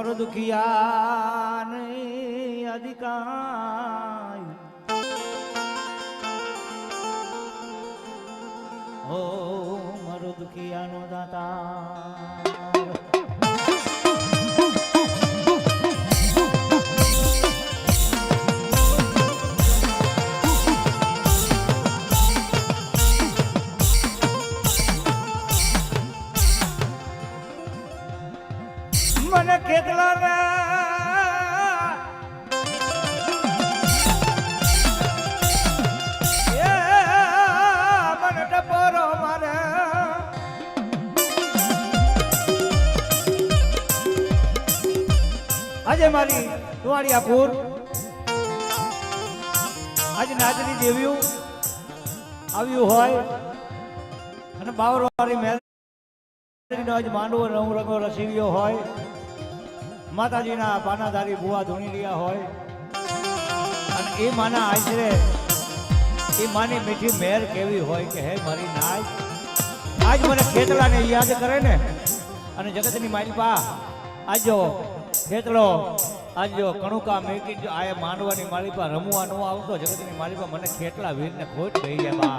મારો દુખિયા નહીં અધિકાર. હો મારો દુખિયાનો દાતા. મને કેટલા મને ટપોરો આજે મારી ટુવાડિયાપુર આજે નાચની દેવીઓ આવ્યું હોય, અને બાવરવાળી નો માંડવો રંગ રંગો રસીવ્યો હોય. માતાજીના પાનાધારી ભુવા ધૂણી રહ્યા હોય. અને એ માના આશરે, એ માની મીઠી મેર કેવી હોય કે હે મારી નાય. આજ મને ખેતલાને યાદ કરે ને, અને જગતની માલિપા આજો ખેતલો આજો કણુકા મેકી જો આ માનવાની પા રમવા ન આવતો, જગતની માલિપા મને ખેતલા વીરને ખોટ ગઈ બા.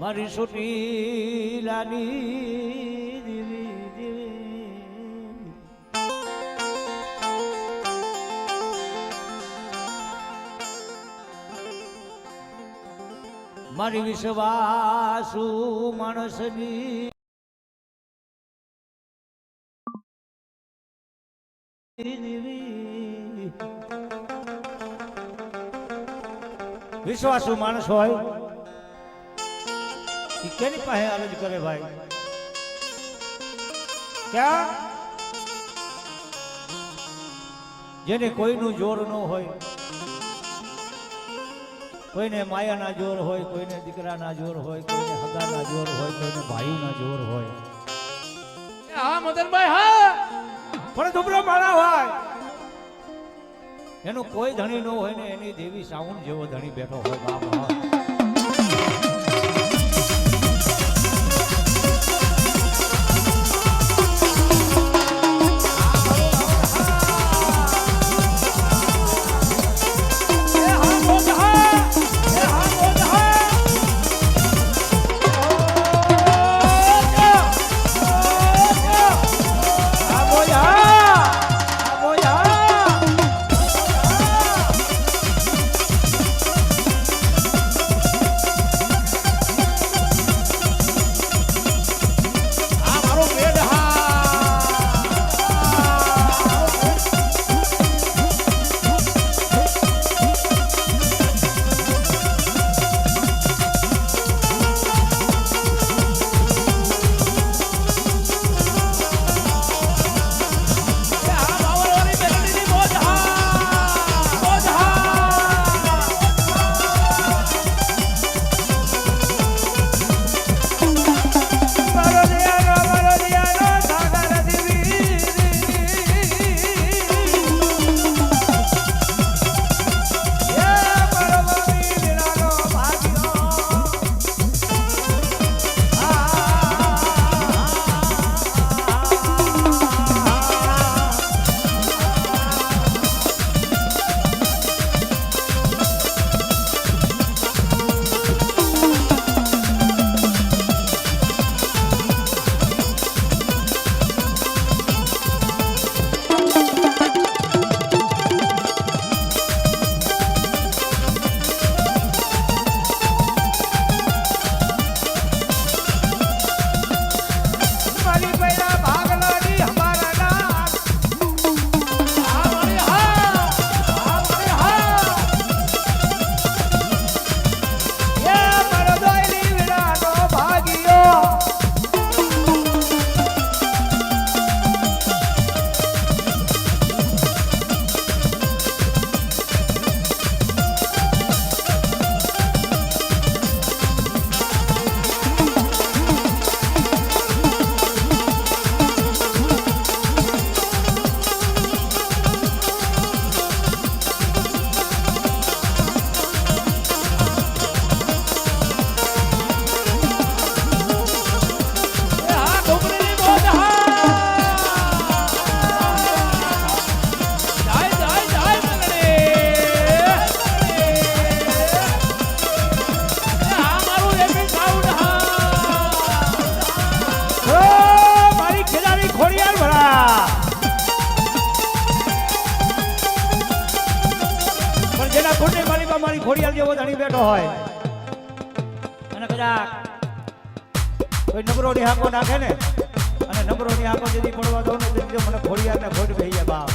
મારી છોટી દીવી મારી વિશ્વાસુ માણસની વિશ્વાસુ માણસ હોય ઈ કેની પાસે અરજ કરે ભાઈ? ક્યાં? જેને કોઈનું જોર ન હોય કોઈને માયાના જોર હોય કોઈને દીકરાના જોર હોય કોઈને હગાના જોર હોય કોઈને ભાઈના જોર હોય. હા મદનભાઈ હા! પણ દુબળો માળા હોય એનો કોઈ ધણી ન હોય ને એની દેવી સાઉન્ડ જેવો ધણી બેઠો હોય બાપ. મારી ખોડિયાલ જેવો ધણી બેઠો હોય. અને કદાચ કોઈ નબરો ની હાંકો નાખે ને, અને નબરો ની હાંકો જેથી પડવા દો ને, તેથી મને ખોડિયાર ને ખોટ ભાઈ બાપ.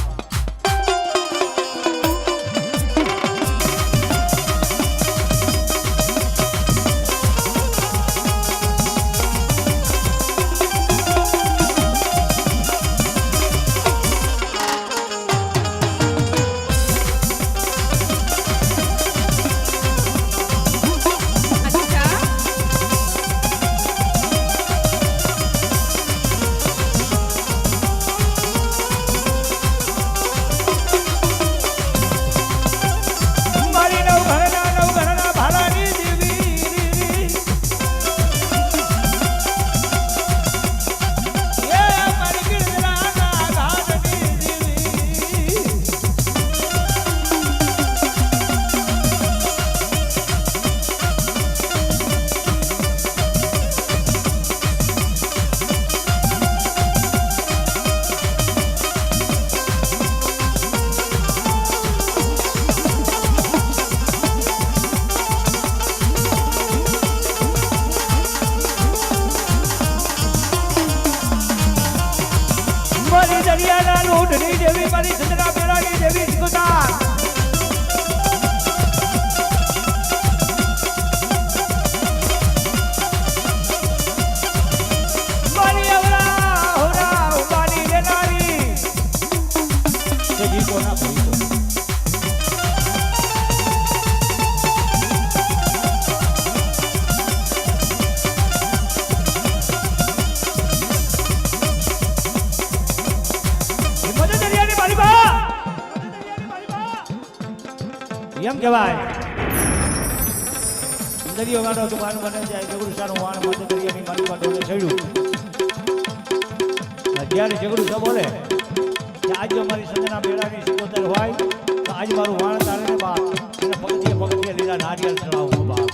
એમ કહેવાય? દરિયો ગાડો દુકાન બને જાય જગડુસાનું વાણ માથે દરિયાની મારી બા ડોલે અત્યારે જગડુસા બોલે. કે આજે અમારી મારી સંજના બેડાની સિકોતર હોય, તો આજ મારું વાણ તારે બાપ. અને પગથિયે પગથિયે લીલા નારિયેલ ચડાવું બાપ.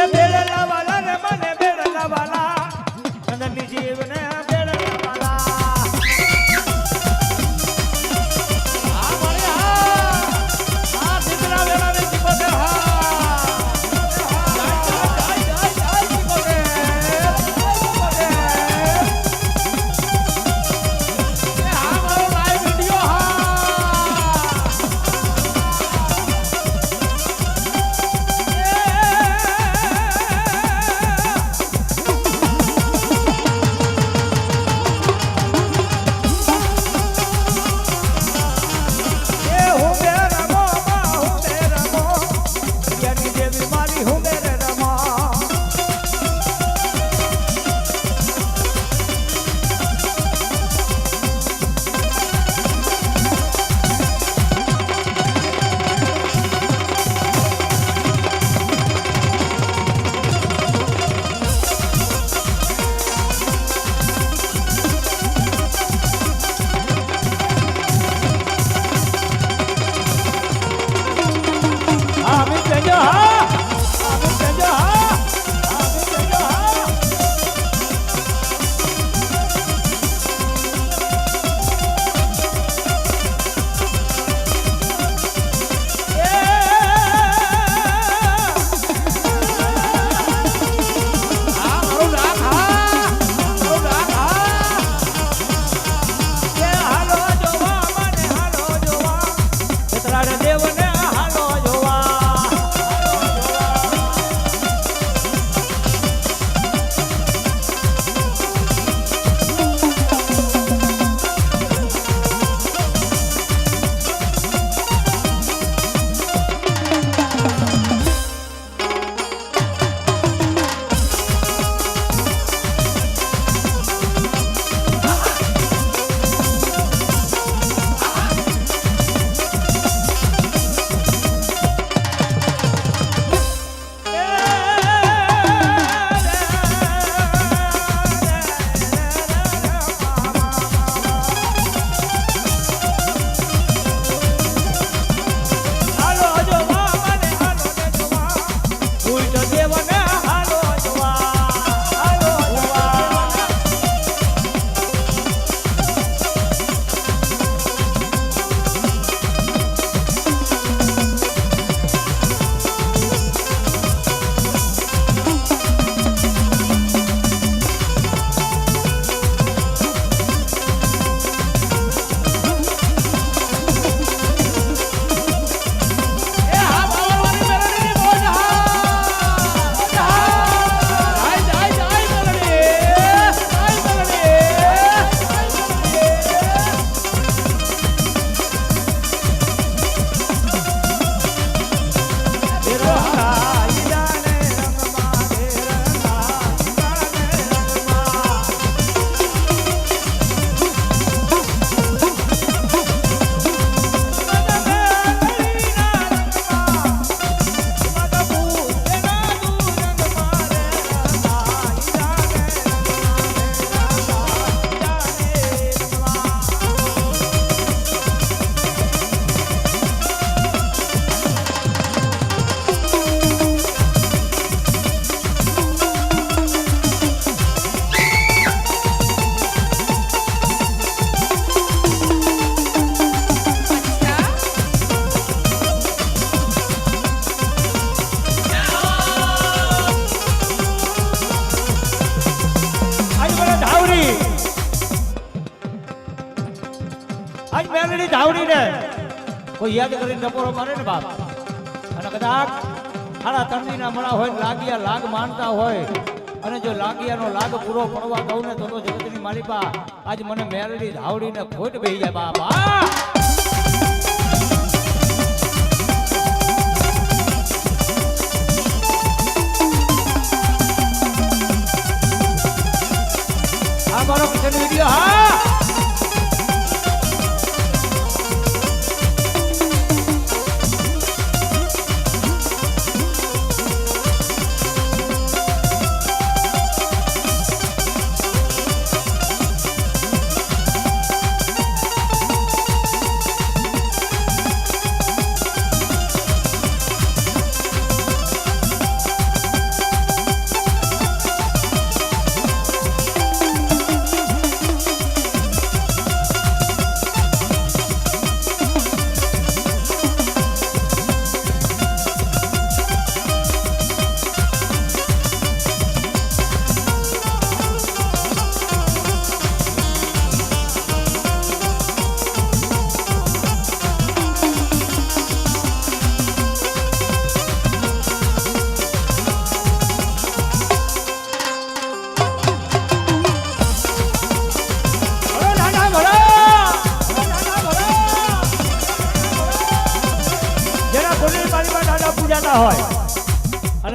એ બેડા વાલા ને મને બેડલા વાલા. ચંદનની જીવને સાંભળીને કોઈ યાદ કરીને ડપોરો મારે ને બાપ? અને કદાચ હારા તંદીના મળા હોય લાગિયા લાગ માનતા હોય, અને જો લાગિયાનો લાગ પૂરો પડવા દઉં ને તો તો જગતની માલિકા આજ મને મેલડી ધાવડીને ખોટ બેહી જાય બાપા. મારો કિચન વીડિયો, હા!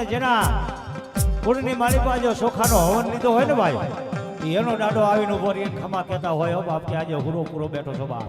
જેના કુળની માલિકા જો સોખાનો હવન લીધો હોય ને ભાઈ એનો દાડો આવીને ઊભો રહી ખમા કહેતા હોય બાપ, કે આજે હુરો પૂરો બેઠો છો બાપ.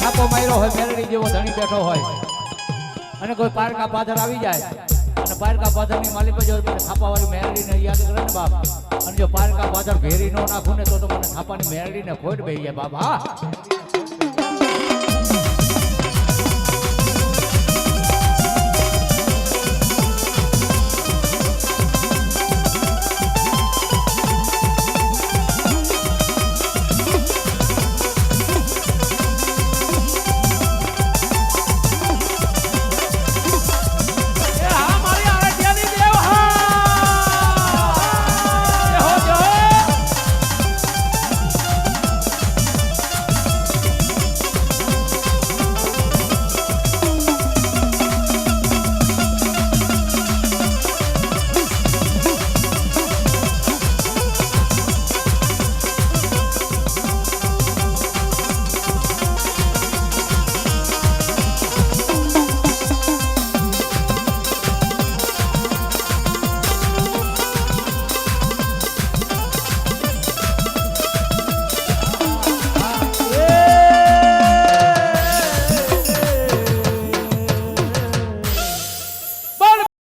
થાપો માર્યો હોય, મેરડી જેવો ધણી બેઠો હોય. અને કોઈ પારકા પાથર આવી જાય, અને પારકા પાથરની માલિક જો મેળવી ને યાદ કરે ને બાપ. અને જો પારકા પાથર ભેરી નો નાખું ને તો મને થાપાની મેરડીને ખોટ બેહી જાય, બાપ, હા.